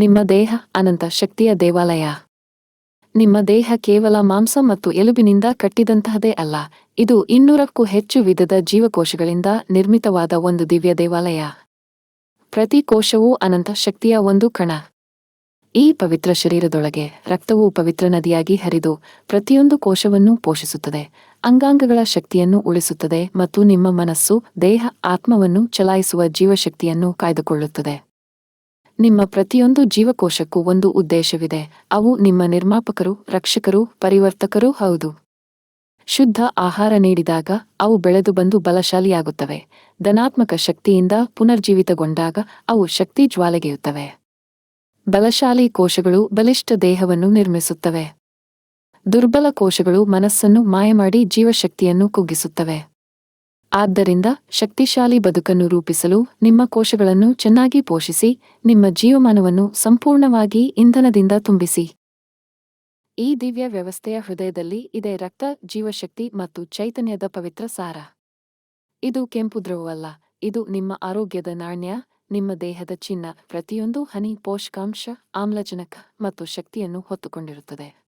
ನಿಮ್ಮ ದೇಹ ಅನಂತ ಶಕ್ತಿಯ ದೇವಾಲಯ. ನಿಮ್ಮ ದೇಹ ಕೇವಲ ಮಾಂಸ ಮತ್ತು ಎಲುಬಿನಿಂದ ಕಟ್ಟಿದಂತಹದೇ ಅಲ್ಲ, ಇದು ಇನ್ನೂರಕ್ಕೂ ಹೆಚ್ಚು ವಿಧದ ಜೀವಕೋಶಗಳಿಂದ ನಿರ್ಮಿತವಾದ ಒಂದು ದಿವ್ಯ ದೇವಾಲಯ. ಪ್ರತಿ ಕೋಶವೂ ಅನಂತ ಶಕ್ತಿಯ ಒಂದು ಕಣ. ಈ ಪವಿತ್ರ ಶರೀರದೊಳಗೆ ರಕ್ತವು ಪವಿತ್ರ ನದಿಯಾಗಿ ಹರಿದು ಪ್ರತಿಯೊಂದು ಕೋಶವನ್ನು ಪೋಷಿಸುತ್ತದೆ, ಅಂಗಾಂಗಗಳ ಶಕ್ತಿಯನ್ನು ಉಳಿಸುತ್ತದೆ ಮತ್ತು ನಿಮ್ಮ ಮನಸ್ಸು ದೇಹ ಆತ್ಮವನ್ನು ಚಲಾಯಿಸುವ ಜೀವಶಕ್ತಿಯನ್ನು ಕಾಯ್ದುಕೊಳ್ಳುತ್ತದೆ. ನಿಮ್ಮ ಪ್ರತಿಯೊಂದು ಜೀವಕೋಶಕ್ಕೂ ಒಂದು ಉದ್ದೇಶವಿದೆ. ಅವು ನಿಮ್ಮ ನಿರ್ಮಾಪಕರು, ರಕ್ಷಕರು, ಪರಿವರ್ತಕರೂ ಹೌದು. ಶುದ್ಧ ಆಹಾರ ನೀಡಿದಾಗ ಅವು ಬೆಳೆದು ಬಂದು ಬಲಶಾಲಿಯಾಗುತ್ತವೆ. ಧನಾತ್ಮಕ ಶಕ್ತಿಯಿಂದ ಪುನರ್ಜೀವಿತಗೊಂಡಾಗ ಅವು ಶಕ್ತಿ ಜ್ವಾಲೆಗೆಯುತ್ತವೆ. ಬಲಶಾಲಿ ಕೋಶಗಳು ಬಲಿಷ್ಠ ದೇಹವನ್ನು ನಿರ್ಮಿಸುತ್ತವೆ. ದುರ್ಬಲ ಕೋಶಗಳು ಮನಸ್ಸನ್ನು ಮಾಯಮಾಡಿ ಜೀವಶಕ್ತಿಯನ್ನು ಕುಗ್ಗಿಸುತ್ತವೆ. ಆದ್ದರಿಂದ ಶಕ್ತಿಶಾಲಿ ಬದುಕನ್ನು ರೂಪಿಸಲು ನಿಮ್ಮ ಕೋಶಗಳನ್ನು ಚೆನ್ನಾಗಿ ಪೋಷಿಸಿ, ನಿಮ್ಮ ಜೀವಮಾನವನ್ನು ಸಂಪೂರ್ಣವಾಗಿ ಇಂಧನದಿಂದ ತುಂಬಿಸಿ. ಈ ದಿವ್ಯ ವ್ಯವಸ್ಥೆಯ ಹೃದಯದಲ್ಲಿ ಇದೆ ರಕ್ತ, ಜೀವಶಕ್ತಿ ಮತ್ತು ಚೈತನ್ಯದ ಪವಿತ್ರ ಸಾರ. ಇದು ಕೆಂಪು ದ್ರವವಲ್ಲ, ಇದು ನಿಮ್ಮ ಆರೋಗ್ಯದ ನಾಣ್ಯ, ನಿಮ್ಮ ದೇಹದ ಚಿನ್ನ, ಪ್ರತಿಯೊಂದು ಹನಿ ಪೋಷಕಾಂಶ ಆಮ್ಲಜನಕ ಮತ್ತು ಶಕ್ತಿಯನ್ನು ಹೊತ್ತುಕೊಂಡಿರುತ್ತದೆ.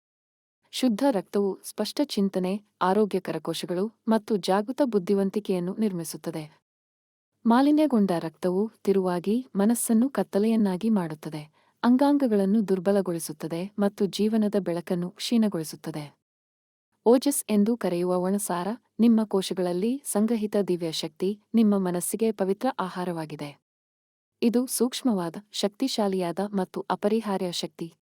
ಶುದ್ಧ ರಕ್ತವು ಸ್ಪಷ್ಟ ಚಿಂತನೆ, ಆರೋಗ್ಯಕರ ಕೋಶಗಳು ಮತ್ತು ಜಾಗೃತ ಬುದ್ಧಿವಂತಿಕೆಯನ್ನು ನಿರ್ಮಿಸುತ್ತದೆ. ಮಾಲಿನ್ಯಗೊಂಡ ರಕ್ತವು ತಿರುವಾಗಿ ಮನಸ್ಸನ್ನು ಕತ್ತಲೆಯನ್ನಾಗಿ ಮಾಡುತ್ತದೆ, ಅಂಗಾಂಗಗಳನ್ನು ದುರ್ಬಲಗೊಳಿಸುತ್ತದೆ ಮತ್ತು ಜೀವನದ ಬೆಳಕನ್ನು ಕ್ಷೀಣಗೊಳಿಸುತ್ತದೆ. ಓಜಸ್ ಎಂದು ಕರೆಯುವ ಒಣಸಾರ ನಿಮ್ಮ ಕೋಶಗಳಲ್ಲಿ ಸಂಗ್ರಹಿತ ದಿವ್ಯ ಶಕ್ತಿ ನಿಮ್ಮ ಮನಸ್ಸಿಗೆ ಪವಿತ್ರ ಆಹಾರವಾಗಿದೆ. ಇದು ಸೂಕ್ಷ್ಮವಾದ, ಶಕ್ತಿಶಾಲಿಯಾದ ಮತ್ತು ಅಪರಿಹಾರ್ಯ ಶಕ್ತಿ.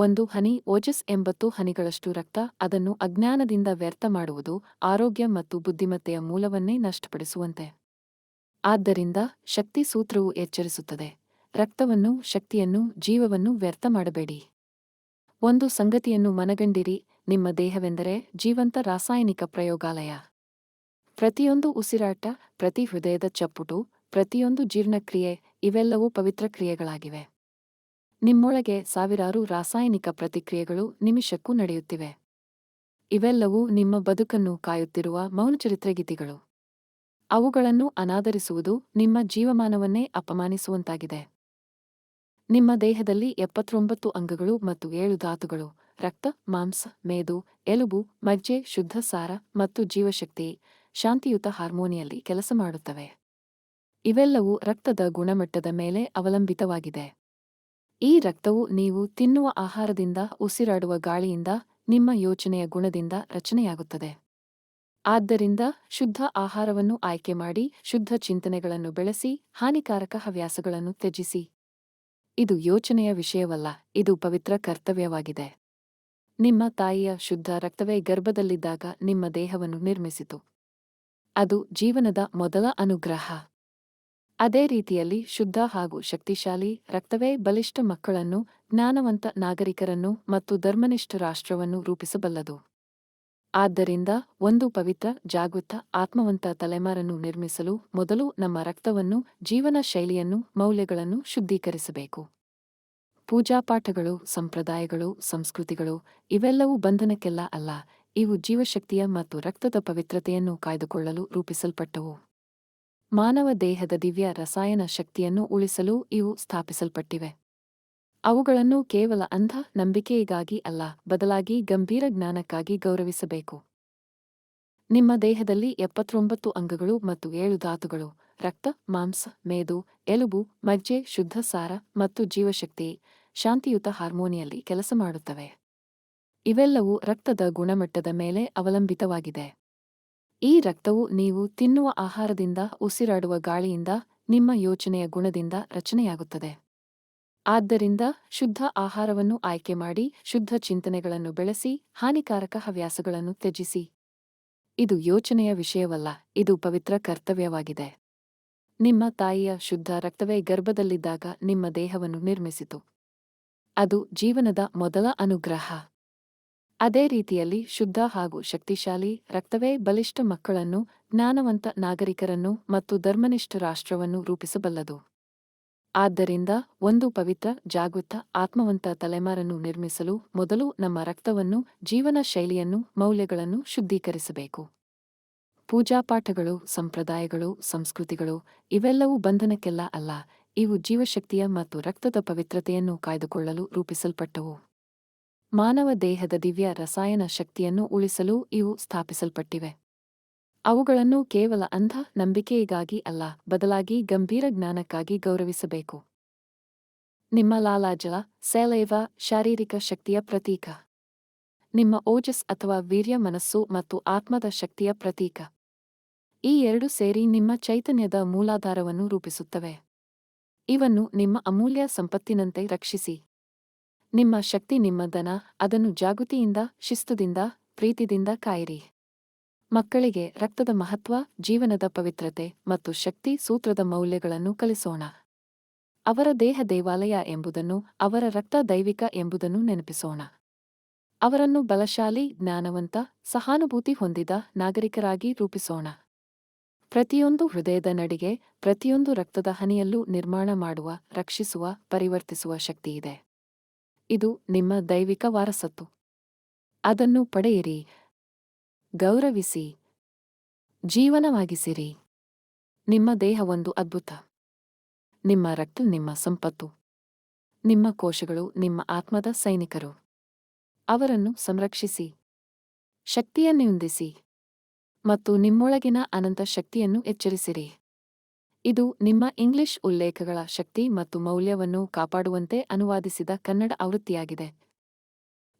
ಒಂದು ಹನಿ ಓಜಸ್ ಎಂಬತ್ತು ಹನಿಗಳಷ್ಟು ರಕ್ತ ಅದನ್ನು ಅಜ್ಞಾನದಿಂದ ವ್ಯರ್ಥ ಮಾಡುವುದು ಆರೋಗ್ಯ ಮತ್ತು ಬುದ್ಧಿಮತ್ತೆಯ ಮೂಲವನ್ನೇ ನಷ್ಟಪಡಿಸುವಂತೆ. ಆದ್ದರಿಂದ ಶಕ್ತಿ ಸೂತ್ರವು ಎಚ್ಚರಿಸುತ್ತದೆ. ರಕ್ತವನ್ನು, ಶಕ್ತಿಯನ್ನು, ಜೀವವನ್ನು ವ್ಯರ್ಥ ಮಾಡಬೇಡಿ. ಒಂದು ಸಂಗತಿಯನ್ನು ಮನಗಂಡಿರಿ, ನಿಮ್ಮ ದೇಹವೆಂದರೆ ಜೀವಂತ ರಾಸಾಯನಿಕ ಪ್ರಯೋಗಾಲಯ. ಪ್ರತಿಯೊಂದು ಉಸಿರಾಟ, ಪ್ರತಿ ಹೃದಯದ ಚಪ್ಪುಟು, ಪ್ರತಿಯೊಂದು ಜೀರ್ಣಕ್ರಿಯೆ ಇವೆಲ್ಲವೂ ಪವಿತ್ರ ಕ್ರಿಯೆಗಳಾಗಿವೆ. ನಿಮ್ಮೊಳಗೆ ಸಾವಿರಾರು ರಾಸಾಯನಿಕ ಪ್ರತಿಕ್ರಿಯೆಗಳು ನಿಮಿಷಕ್ಕೂ ನಡೆಯುತ್ತಿವೆ. ಇವೆಲ್ಲವೂ ನಿಮ್ಮ ಬದುಕನ್ನು ಕಾಯುತ್ತಿರುವ ಮೌನಚರಿತ್ರೆಗೀತಿಗಳು ಅವುಗಳನ್ನು ಅನಾದರಿಸುವುದು ನಿಮ್ಮ ಜೀವಮಾನವನ್ನೇ ಅಪಮಾನಿಸುವಂತಾಗಿದೆ. ನಿಮ್ಮ ದೇಹದಲ್ಲಿ ಎಪ್ಪತ್ತೊಂಬತ್ತು ಅಂಗಗಳು ಮತ್ತು ಏಳು ಧಾತುಗಳು, ರಕ್ತ, ಮಾಂಸ, ಮೇದು, ಎಲುಬು, ಮಜ್ಜೆ, ಶುದ್ಧ ಸಾರ ಮತ್ತು ಜೀವಶಕ್ತಿ, ಶಾಂತಿಯುತ ಹಾರ್ಮೋನಿಯಲ್ಲಿ ಕೆಲಸ ಮಾಡುತ್ತವೆ. ಇವೆಲ್ಲವೂ ರಕ್ತದ ಗುಣಮಟ್ಟದ ಮೇಲೆ ಅವಲಂಬಿತವಾಗಿದೆ. ಈ ರಕ್ತವು ನೀವು ತಿನ್ನುವ ಆಹಾರದಿಂದ ಉಸಿರಾಡುವ ಗಾಳಿಯಿಂದ ನಿಮ್ಮ ಯೋಚನೆಯ ಗುಣದಿಂದ ರಚನೆಯಾಗುತ್ತದೆ. ಆದ್ದರಿಂದ ಶುದ್ಧ ಆಹಾರವನ್ನು ಆಯ್ಕೆ ಮಾಡಿ ಶುದ್ಧ ಚಿಂತನೆಗಳನ್ನು ಬೆಳೆಸಿ ಹಾನಿಕಾರಕ ಹವ್ಯಾಸಗಳನ್ನು ತ್ಯಜಿಸಿ. ಇದು ಯೋಚನೆಯ ವಿಷಯವಲ್ಲ, ಇದು ಪವಿತ್ರ ಕರ್ತವ್ಯವಾಗಿದೆ. ನಿಮ್ಮ ತಾಯಿಯ ಶುದ್ಧ ರಕ್ತವೇ ಗರ್ಭದಲ್ಲಿದ್ದಾಗ ನಿಮ್ಮ ದೇಹವನ್ನು ನಿರ್ಮಿಸಿತು. ಅದು ಜೀವನದ ಮೊದಲ ಅನುಗ್ರಹ. ಅದೇ ರೀತಿಯಲ್ಲಿ ಶುದ್ಧ ಹಾಗೂ ಶಕ್ತಿಶಾಲಿ, ರಕ್ತವೇ ಬಲಿಷ್ಠ ಮಕ್ಕಳನ್ನು, ಜ್ಞಾನವಂತ ನಾಗರಿಕರನ್ನು ಮತ್ತು ಧರ್ಮನಿಷ್ಠ ರಾಷ್ಟ್ರವನ್ನು ರೂಪಿಸಬಲ್ಲದು. ಆದ್ದರಿಂದ ಒಂದು ಪವಿತ್ರ, ಜಾಗೃತ, ಆತ್ಮವಂತ ತಲೆಮಾರನ್ನು ನಿರ್ಮಿಸಲು ಮೊದಲು ನಮ್ಮ ರಕ್ತವನ್ನು, ಜೀವನ ಶೈಲಿಯನ್ನು, ಮೌಲ್ಯಗಳನ್ನು ಶುದ್ಧೀಕರಿಸಬೇಕು. ಪೂಜಾಪಾಠಗಳು ಸಂಪ್ರದಾಯಗಳು, ಸಂಸ್ಕೃತಿಗಳು ಇವೆಲ್ಲವೂ ಬಂಧನಕ್ಕೆಲ್ಲ ಅಲ್ಲ, ಇವು ಜೀವಶಕ್ತಿಯ ಮತ್ತು ರಕ್ತದ ಪವಿತ್ರತೆಯನ್ನು ಕಾಯ್ದುಕೊಳ್ಳಲು ರೂಪಿಸಲ್ಪಟ್ಟವು. ಮಾನವ ದೇಹದ ದಿವ್ಯ ರಸಾಯನ ಶಕ್ತಿಯನ್ನು ಉಳಿಸಲು ಇವು ಸ್ಥಾಪಿಸಲ್ಪಟ್ಟಿವೆ. ಅವುಗಳನ್ನು ಕೇವಲ ಅಂಧ ನಂಬಿಕೆಯಿಗಾಗಿ ಅಲ್ಲ, ಬದಲಾಗಿ ಗಂಭೀರ ಜ್ಞಾನಕ್ಕಾಗಿ ಗೌರವಿಸಬೇಕು. ನಿಮ್ಮ ದೇಹದಲ್ಲಿ ಎಪ್ಪತ್ತೊಂಬತ್ತು ಅಂಗಗಳು ಮತ್ತು ಏಳು ಧಾತುಗಳು, ರಕ್ತ, ಮಾಂಸ, ಮೇದು, ಎಲುಬು, ಮಜ್ಜೆ, ಶುದ್ಧ ಸಾರ ಮತ್ತು ಜೀವಶಕ್ತಿ, ಶಾಂತಿಯುತ ಹಾರ್ಮೋನಿಯಲ್ಲಿ ಕೆಲಸ ಮಾಡುತ್ತವೆ. ಇವೆಲ್ಲವೂ ರಕ್ತದ ಗುಣಮಟ್ಟದ ಮೇಲೆ ಅವಲಂಬಿತವಾಗಿದೆ. ಈ ರಕ್ತವು ನೀವು ತಿನ್ನುವ ಆಹಾರದಿಂದ ಉಸಿರಾಡುವ ಗಾಳಿಯಿಂದ ನಿಮ್ಮ ಯೋಚನೆಯ ಗುಣದಿಂದ ರಚನೆಯಾಗುತ್ತದೆ. ಆದ್ದರಿಂದ ಶುದ್ಧ ಆಹಾರವನ್ನು ಆಯ್ಕೆ ಮಾಡಿ ಶುದ್ಧ ಚಿಂತನೆಗಳನ್ನು ಬೆಳೆಸಿ ಹಾನಿಕಾರಕ ಹವ್ಯಾಸಗಳನ್ನು ತ್ಯಜಿಸಿ. ಇದು ಯೋಚನೆಯ ವಿಷಯವಲ್ಲ, ಇದು ಪವಿತ್ರ ಕರ್ತವ್ಯವಾಗಿದೆ. ನಿಮ್ಮ ತಾಯಿಯ ಶುದ್ಧ ರಕ್ತವೇ ಗರ್ಭದಲ್ಲಿದ್ದಾಗ ನಿಮ್ಮ ದೇಹವನ್ನು ನಿರ್ಮಿಸಿತು. ಅದು ಜೀವನದ ಮೊದಲ ಅನುಗ್ರಹ. ಅದೇ ರೀತಿಯಲ್ಲಿ ಶುದ್ಧ ಹಾಗೂ ಶಕ್ತಿಶಾಲಿ, ರಕ್ತವೇ ಬಲಿಷ್ಠ ಮಕ್ಕಳನ್ನು, ಜ್ಞಾನವಂತ ನಾಗರಿಕರನ್ನು ಮತ್ತು ಧರ್ಮನಿಷ್ಠ ರಾಷ್ಟ್ರವನ್ನು ರೂಪಿಸಬಲ್ಲದು. ಆದ್ದರಿಂದ ಒಂದು ಪವಿತ್ರ, ಜಾಗೃತ, ಆತ್ಮವಂತ ತಲೆಮಾರನ್ನು ನಿರ್ಮಿಸಲು ಮೊದಲು ನಮ್ಮ ರಕ್ತವನ್ನು, ಜೀವನ ಶೈಲಿಯನ್ನು, ಮೌಲ್ಯಗಳನ್ನು ಶುದ್ಧೀಕರಿಸಬೇಕು. ಪೂಜಾಪಾಠಗಳು ಸಂಪ್ರದಾಯಗಳು, ಸಂಸ್ಕೃತಿಗಳು ಇವೆಲ್ಲವೂ ಬಂಧನಕ್ಕೆಲ್ಲ ಅಲ್ಲ, ಇವು ಜೀವಶಕ್ತಿಯ ಮತ್ತು ರಕ್ತದ ಪವಿತ್ರತೆಯನ್ನು ಕಾಯ್ದುಕೊಳ್ಳಲು ರೂಪಿಸಲ್ಪಟ್ಟವು. ಮಾನವ ದೇಹದ ದಿವ್ಯ ರಸಾಯನ ಶಕ್ತಿಯನ್ನು ಉಳಿಸಲು ಇವು ಸ್ಥಾಪಿಸಲ್ಪಟ್ಟಿವೆ. ಅವುಗಳನ್ನು ಕೇವಲ ಅಂಧ ನಂಬಿಕೆಯಿಗಾಗಿ ಅಲ್ಲ, ಬದಲಾಗಿ ಗಂಭೀರ ಜ್ಞಾನಕ್ಕಾಗಿ ಗೌರವಿಸಬೇಕು. ನಿಮ್ಮ ಲಾಲಾಜಲ, ಸೆಲೈವ ಶಾರೀರಿಕ ಶಕ್ತಿಯ ಪ್ರತೀಕ. ನಿಮ್ಮ ಓಜಸ್ ಅಥವಾ ವೀರ್ಯ ಮನಸ್ಸು ಮತ್ತು ಆತ್ಮದ ಶಕ್ತಿಯ ಪ್ರತೀಕ. ಈ ಎರಡು ಸೇರಿ ನಿಮ್ಮ ಚೈತನ್ಯದ ಮೂಲಾಧಾರವನ್ನು ರೂಪಿಸುತ್ತವೆ. ಇವನ್ನು ನಿಮ್ಮ ಅಮೂಲ್ಯ ಸಂಪತ್ತಿನಂತೆ ರಕ್ಷಿಸಿ. ನಿಮ್ಮ ಶಕ್ತಿ ನಿಮ್ಮದನ ಅದನ್ನು ಜಾಗೃತಿಯಿಂದ, ಶಿಸ್ತುದಿಂದ ಪ್ರೀತಿದಿಂದ ಕಾಯಿರಿ. ಮಕ್ಕಳಿಗೆ ರಕ್ತದ ಮಹತ್ವ, ಜೀವನದ ಪವಿತ್ರತೆ ಮತ್ತು ಶಕ್ತಿ ಸೂತ್ರದ ಮೌಲ್ಯಗಳನ್ನು ಕಲಿಸೋಣ. ಅವರ ದೇಹ ದೇವಾಲಯ ಎಂಬುದನ್ನು, ಅವರ ರಕ್ತ ದೈವಿಕ ಎಂಬುದನ್ನು ನೆನಪಿಸೋಣ. ಅವರನ್ನು ಬಲಶಾಲಿ, ಜ್ಞಾನವಂತ, ಸಹಾನುಭೂತಿ ಹೊಂದಿದ ನಾಗರಿಕರಾಗಿ ರೂಪಿಸೋಣ. ಪ್ರತಿಯೊಂದು ಹೃದಯದ ನಡಿಗೆ, ಪ್ರತಿಯೊಂದು ರಕ್ತದ ಹನಿಯಲ್ಲೂ ನಿರ್ಮಾಣ ಮಾಡುವ, ರಕ್ಷಿಸುವ, ಪರಿವರ್ತಿಸುವ ಶಕ್ತಿಯಿದೆ ಇದು ನಿಮ್ಮ ದೈವಿಕ ವಾರಸತ್ತು. ಅದನ್ನು ಪಡೆಯಿರಿ. ಗೌರವಿಸಿ. ಜೀವನವಾಗಿಸಿರಿ. ನಿಮ್ಮ ದೇಹ ಒಂದು ಅದ್ಭುತ. ನಿಮ್ಮ ರಕ್ತ ನಿಮ್ಮ ಸಂಪತ್ತು. ನಿಮ್ಮ ಕೋಶಗಳು ನಿಮ್ಮ ಆತ್ಮದ ಸೈನಿಕರು. ಅವರನ್ನು ಸಂರಕ್ಷಿಸಿ. ಶಕ್ತಿಯನ್ನು ಹೊಂದಿಸಿ ಮತ್ತು ನಿಮ್ಮೊಳಗಿನ ಅನಂತ ಶಕ್ತಿಯನ್ನು ಎಚ್ಚರಿಸಿರಿ. ಇದು ನಿಮ್ಮ ಇಂಗ್ಲಿಷ್ ಉಲ್ಲೇಖಗಳ ಶಕ್ತಿ ಮತ್ತು ಮೌಲ್ಯವನ್ನು ಕಾಪಾಡುವಂತೆ ಅನುವಾದಿಸಿದ ಕನ್ನಡ ಆವೃತ್ತಿಯಾಗಿದೆ.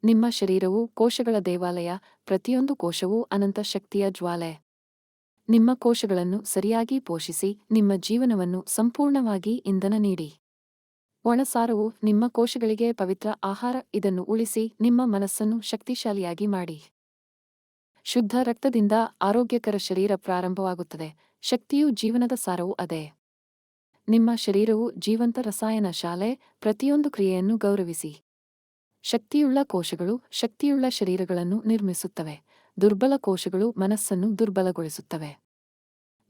ನಿಮ್ಮ ಶರೀರವು ಕೋಶಗಳ ದೇವಾಲಯ, ಪ್ರತಿಯೊಂದು ಕೋಶವೂ ಅನಂತ ಶಕ್ತಿಯ ಜ್ವಾಲೆ. ನಿಮ್ಮ ಕೋಶಗಳನ್ನು ಸರಿಯಾಗಿ ಪೋಷಿಸಿ, ನಿಮ್ಮ ಜೀವನವನ್ನು ಸಂಪೂರ್ಣವಾಗಿ ಇಂಧನ ನೀಡಿ. ಒಣಸಾರವು ನಿಮ್ಮ ಕೋಶಗಳಿಗೆ ಪವಿತ್ರ ಆಹಾರ, ಇದನ್ನು ಉಳಿಸಿ, ನಿಮ್ಮ ಮನಸ್ಸನ್ನು ಶಕ್ತಿಶಾಲಿಯಾಗಿ ಮಾಡಿ. ಶುದ್ಧ ರಕ್ತದಿಂದ ಆರೋಗ್ಯಕರ ಶರೀರ ಪ್ರಾರಂಭವಾಗುತ್ತದೆ. ಶಕ್ತಿಯು ಜೀವನದ ಸಾರವೂ ಅದೇ. ನಿಮ್ಮ ಶರೀರವು ಜೀವಂತ ರಸಾಯನ ಶಾಲೆ ಪ್ರತಿಯೊಂದು ಕ್ರಿಯೆಯನ್ನು ಗೌರವಿಸಿ. ಶಕ್ತಿಯುಳ್ಳ ಕೋಶಗಳು ಶಕ್ತಿಯುಳ್ಳ ಶರೀರಗಳನ್ನು ನಿರ್ಮಿಸುತ್ತವೆ. ದುರ್ಬಲ ಕೋಶಗಳು ಮನಸ್ಸನ್ನು ದುರ್ಬಲಗೊಳಿಸುತ್ತವೆ.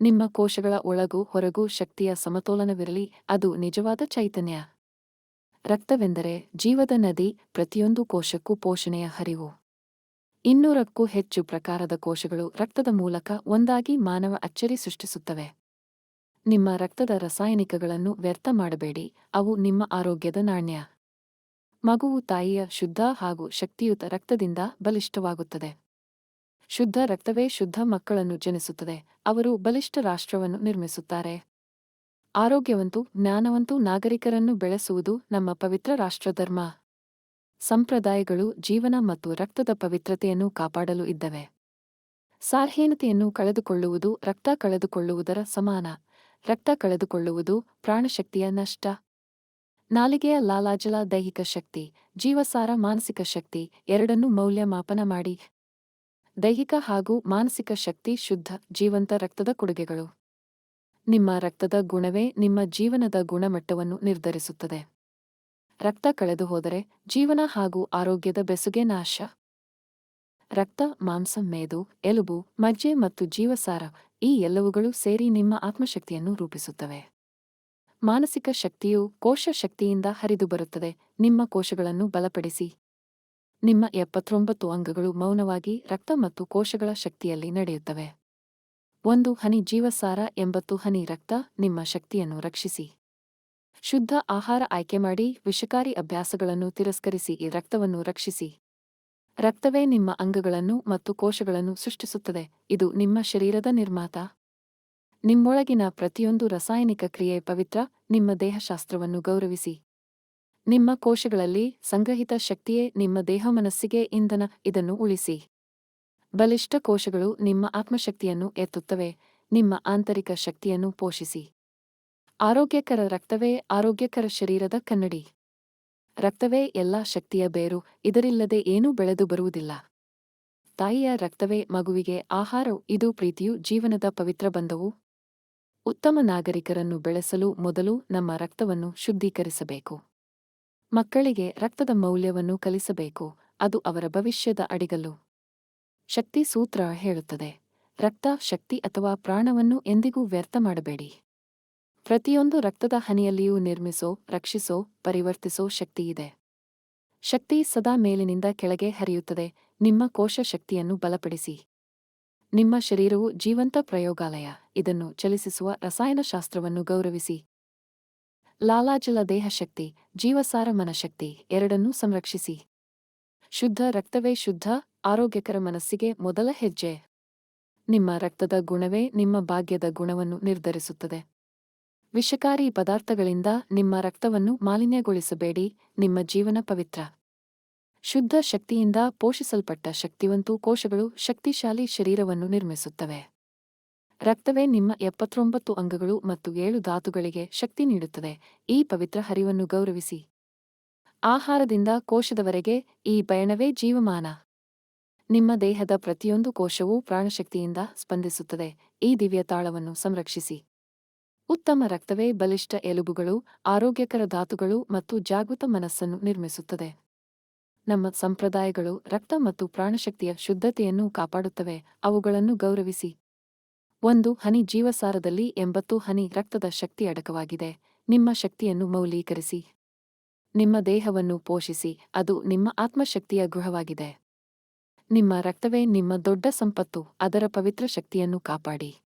ನಿಮ್ಮ ಕೋಶಗಳ ಒಳಗೂ ಹೊರಗೂ ಶಕ್ತಿಯ ಸಮತೋಲನವಿರಲಿ, ಅದು ನಿಜವಾದ ಚೈತನ್ಯ. ರಕ್ತವೆಂದರೆ ಜೀವದ ನದಿ ಪ್ರತಿಯೊಂದು ಕೋಶಕ್ಕೂ ಪೋಷಣೆಯ ಹರಿವು. ಇನ್ನೂರಕ್ಕೂ ಹೆಚ್ಚು ಪ್ರಕಾರದ ಕೋಶಗಳು ರಕ್ತದ ಮೂಲಕ ಒಂದಾಗಿ ಮಾನವ ಅಚ್ಚರಿ ಸೃಷ್ಟಿಸುತ್ತವೆ. ನಿಮ್ಮ ರಕ್ತದ ರಾಸಾಯನಿಕಗಳನ್ನು ವ್ಯರ್ಥ ಮಾಡಬೇಡಿ, ಅವು ನಿಮ್ಮ ಆರೋಗ್ಯದ ನಾಣ್ಯ. ಮಗುವು ತಾಯಿಯ ಶುದ್ಧ ಹಾಗೂ ಶಕ್ತಿಯುತ ರಕ್ತದಿಂದ ಬಲಿಷ್ಠವಾಗುತ್ತದೆ. ಶುದ್ಧ ರಕ್ತವೇ ಶುದ್ಧ ಮಕ್ಕಳನ್ನು ಜನಿಸುತ್ತದೆ, ಅವರು ಬಲಿಷ್ಠ ರಾಷ್ಟ್ರವನ್ನು ನಿರ್ಮಿಸುತ್ತಾರೆ. ಆರೋಗ್ಯವಂತೂ ಜ್ಞಾನವಂತೂ ನಾಗರಿಕರನ್ನು ಬೆಳೆಸುವುದು ನಮ್ಮ ಪವಿತ್ರ ರಾಷ್ಟ್ರಧರ್ಮ. ಸಂಪ್ರದಾಯಗಳು ಜೀವನ ಮತ್ತು ರಕ್ತದ ಪವಿತ್ರತೆಯನ್ನು ಕಾಪಾಡಲು ಇದ್ದವೆ. ಸಾರ್ಹೀನತೆಯನ್ನು ಕಳೆದುಕೊಳ್ಳುವುದು ರಕ್ತ ಕಳೆದುಕೊಳ್ಳುವುದರ ಸಮಾನ. ರಕ್ತ ಕಳೆದುಕೊಳ್ಳುವುದು ಪ್ರಾಣಶಕ್ತಿಯ ನಷ್ಟ. ನಾಲಿಗೆಯ ಲಾಲಾಜಲ ದೈಹಿಕ ಶಕ್ತಿ, ಜೀವಸಾರ ಮಾನಸಿಕ ಶಕ್ತಿ ಎರಡನ್ನೂ ಮೌಲ್ಯಮಾಪನ ಮಾಡಿ. ದೈಹಿಕ ಹಾಗೂ ಮಾನಸಿಕ ಶಕ್ತಿ ಶುದ್ಧ, ಜೀವಂತ ರಕ್ತದ ಕೊಡುಗೆಗಳು. ನಿಮ್ಮ ರಕ್ತದ ಗುಣವೇ ನಿಮ್ಮ ಜೀವನದ ಗುಣಮಟ್ಟವನ್ನು ನಿರ್ಧರಿಸುತ್ತದೆ. ರಕ್ತ ಕಳೆದು ಹೋದರೆ ಜೀವನ ಹಾಗೂ ಆರೋಗ್ಯದ ಬೆಸುಗೆ ನಾಶ. ರಕ್ತ, ಮಾಂಸ, ಮೇದು, ಎಲುಬು, ಮಜ್ಜೆ ಮತ್ತು ಜೀವಸಾರ ಈ ಎಲ್ಲವುಗಳು ಸೇರಿ ನಿಮ್ಮ ಆತ್ಮಶಕ್ತಿಯನ್ನು ರೂಪಿಸುತ್ತವೆ. ಮಾನಸಿಕ ಶಕ್ತಿಯು ಕೋಶ ಶಕ್ತಿಯಿಂದ ಹರಿದು ಬರುತ್ತದೆ. ನಿಮ್ಮ ಕೋಶಗಳನ್ನು ಬಲಪಡಿಸಿ. ನಿಮ್ಮ ಎಪ್ಪತ್ತೊಂಬತ್ತು ಅಂಗಗಳು ಮೌನವಾಗಿ ರಕ್ತ ಮತ್ತು ಕೋಶಗಳ ಶಕ್ತಿಯಲ್ಲಿ ನಡೆಯುತ್ತವೆ. ಒಂದು ಹನಿ ಜೀವಸಾರ ಎಂಬತ್ತು ಹನಿ ರಕ್ತ ನಿಮ್ಮ ಶಕ್ತಿಯನ್ನು ರಕ್ಷಿಸಿ. ಶುದ್ಧ ಆಹಾರ ಆಯ್ಕೆ ಮಾಡಿ ವಿಷಕಾರಿ ಅಭ್ಯಾಸಗಳನ್ನು ತಿರಸ್ಕರಿಸಿ, ಈ ರಕ್ತವನ್ನು ರಕ್ಷಿಸಿ. ರಕ್ತವೇ ನಿಮ್ಮ ಅಂಗಗಳನ್ನು ಮತ್ತು ಕೋಶಗಳನ್ನು ಸೃಷ್ಟಿಸುತ್ತದೆ. ಇದು ನಿಮ್ಮ ಶರೀರದ ನಿರ್ಮಾತ. ನಿಮ್ಮೊಳಗಿನ ಪ್ರತಿಯೊಂದು ರಾಸಾಯನಿಕ ಕ್ರಿಯೆ ಪವಿತ್ರ, ನಿಮ್ಮ ದೇಹಶಾಸ್ತ್ರವನ್ನು ಗೌರವಿಸಿ. ನಿಮ್ಮ ಕೋಶಗಳಲ್ಲಿ ಸಂಗ್ರಹಿತ ಶಕ್ತಿಯೇ ನಿಮ್ಮ ದೇಹ ಮನಸ್ಸಿಗೆ ಇಂಧನ, ಇದನ್ನು ಉಳಿಸಿ. ಬಲಿಷ್ಠ ಕೋಶಗಳು ನಿಮ್ಮ ಆತ್ಮಶಕ್ತಿಯನ್ನು ಎತ್ತುತ್ತವೆ. ನಿಮ್ಮ ಆಂತರಿಕ ಶಕ್ತಿಯನ್ನು ಪೋಷಿಸಿ. ಆರೋಗ್ಯಕರ ರಕ್ತವೇ ಆರೋಗ್ಯಕರ ಶರೀರದ ಕನ್ನಡಿ. ರಕ್ತವೇ ಎಲ್ಲಾ ಶಕ್ತಿಯ ಬೇರು, ಇದರಿಲ್ಲದೆ ಏನೂ ಬೆಳೆದು ಬರುವುದಿಲ್ಲ. ತಾಯಿಯ ರಕ್ತವೇ ಮಗುವಿಗೆ ಆಹಾರ, ಇದು ಪ್ರೀತಿಯು ಜೀವನದ ಪವಿತ್ರ ಬಂಧವು. ಉತ್ತಮ ನಾಗರಿಕರನ್ನು ಬೆಳೆಸಲು ಮೊದಲು ನಮ್ಮ ರಕ್ತವನ್ನು ಶುದ್ಧೀಕರಿಸಬೇಕು. ಮಕ್ಕಳಿಗೆ ರಕ್ತದ ಮೌಲ್ಯವನ್ನು ಕಲಿಸಬೇಕು, ಅದು ಅವರ ಭವಿಷ್ಯದ ಅಡಿಗಲ್ಲು. ಶಕ್ತಿ ಸೂತ್ರ ಹೇಳುತ್ತದೆ, ರಕ್ತ, ಶಕ್ತಿ ಅಥವಾ ಪ್ರಾಣವನ್ನು ಎಂದಿಗೂ ವ್ಯರ್ಥ ಮಾಡಬೇಡಿ. ಪ್ರತಿಯೊಂದು ರಕ್ತದ ಹನಿಯಲ್ಲಿಯೂ ನಿರ್ಮಿಸೋ, ರಕ್ಷಿಸೋ, ಪರಿವರ್ತಿಸೋ ಶಕ್ತಿಯಿದೆ ಶಕ್ತಿ ಸದಾ ಮೇಲಿನಿಂದ ಕೆಳಗೆ ಹರಿಯುತ್ತದೆ. ನಿಮ್ಮ ಕೋಶ ಶಕ್ತಿಯನ್ನು ಬಲಪಡಿಸಿ. ನಿಮ್ಮ ಶರೀರವು ಜೀವಂತ ಪ್ರಯೋಗಾಲಯ. ಇದನ್ನು ಚಲಿಸಿಸುವ ರಸಾಯನಶಾಸ್ತ್ರವನ್ನು ಗೌರವಿಸಿ. ಲಾಲಾಜಲ ದೇಹಶಕ್ತಿ, ಜೀವಸಾರ ಮನಶಕ್ತಿ ಎರಡನ್ನೂ ಸಂರಕ್ಷಿಸಿ. ಶುದ್ಧ ರಕ್ತವೇ ಶುದ್ಧ, ಆರೋಗ್ಯಕರ ಮನಸ್ಸಿಗೆ ಮೊದಲ ಹೆಜ್ಜೆ. ನಿಮ್ಮ ರಕ್ತದ ಗುಣವೇ ನಿಮ್ಮ ಭಾಗ್ಯದ ಗುಣವನ್ನು ನಿರ್ಧರಿಸುತ್ತದೆ. ವಿಷಕಾರಿ ಪದಾರ್ಥಗಳಿಂದ ನಿಮ್ಮ ರಕ್ತವನ್ನು ಮಾಲಿನ್ಯಗೊಳಿಸಬೇಡಿ, ನಿಮ್ಮ ಜೀವನ ಪವಿತ್ರ. ಶುದ್ಧ ಶಕ್ತಿಯಿಂದ ಪೋಷಿಸಲ್ಪಟ್ಟ ಶಕ್ತಿವಂತೂ ಕೋಶಗಳು ಶಕ್ತಿಶಾಲಿ ಶರೀರವನ್ನು ನಿರ್ಮಿಸುತ್ತವೆ. ರಕ್ತವೇ ನಿಮ್ಮ ಎಪ್ಪತ್ತೊಂಬತ್ತು ಅಂಗಗಳು ಮತ್ತು ಏಳು ಧಾತುಗಳಿಗೆ ಶಕ್ತಿ ನೀಡುತ್ತದೆ. ಈ ಪವಿತ್ರ ಹರಿವನ್ನು ಗೌರವಿಸಿ. ಆಹಾರದಿಂದ ಕೋಶದವರೆಗೆ ಈ ಪಯಣವೇ ಜೀವಮಾನ. ನಿಮ್ಮ ದೇಹದ ಪ್ರತಿಯೊಂದು ಕೋಶವೂ ಪ್ರಾಣಶಕ್ತಿಯಿಂದ ಸ್ಪಂದಿಸುತ್ತದೆ. ಈ ದಿವ್ಯ ತಾಳವನ್ನು ಸಂರಕ್ಷಿಸಿ. ಉತ್ತಮ ರಕ್ತವೇ ಬಲಿಷ್ಠ ಎಲುಬುಗಳು, ಆರೋಗ್ಯಕರ ಧಾತುಗಳು ಮತ್ತು ಜಾಗೃತ ಮನಸ್ಸನ್ನು ನಿರ್ಮಿಸುತ್ತದೆ. ನಮ್ಮ ಸಂಪ್ರದಾಯಗಳು ರಕ್ತ ಮತ್ತು ಪ್ರಾಣಶಕ್ತಿಯ ಶುದ್ಧತೆಯನ್ನು ಕಾಪಾಡುತ್ತವೆ, ಅವುಗಳನ್ನು ಗೌರವಿಸಿ. ಒಂದು ಹನಿ ಜೀವಸಾರದಲ್ಲಿ ಎಂಬತ್ತು ಹನಿ ರಕ್ತದ ಶಕ್ತಿ ಅಡಕವಾಗಿದೆ, ನಿಮ್ಮ ಶಕ್ತಿಯನ್ನು ಮೌಲ್ಯೀಕರಿಸಿ. ನಿಮ್ಮ ದೇಹವನ್ನು ಪೋಷಿಸಿ, ಅದು ನಿಮ್ಮ ಆತ್ಮಶಕ್ತಿಯ ಗೃಹವಾಗಿದೆ. ನಿಮ್ಮ ರಕ್ತವೇ ನಿಮ್ಮ ದೊಡ್ಡ ಸಂಪತ್ತು, ಅದರ ಪವಿತ್ರ ಶಕ್ತಿಯನ್ನು ಕಾಪಾಡಿ.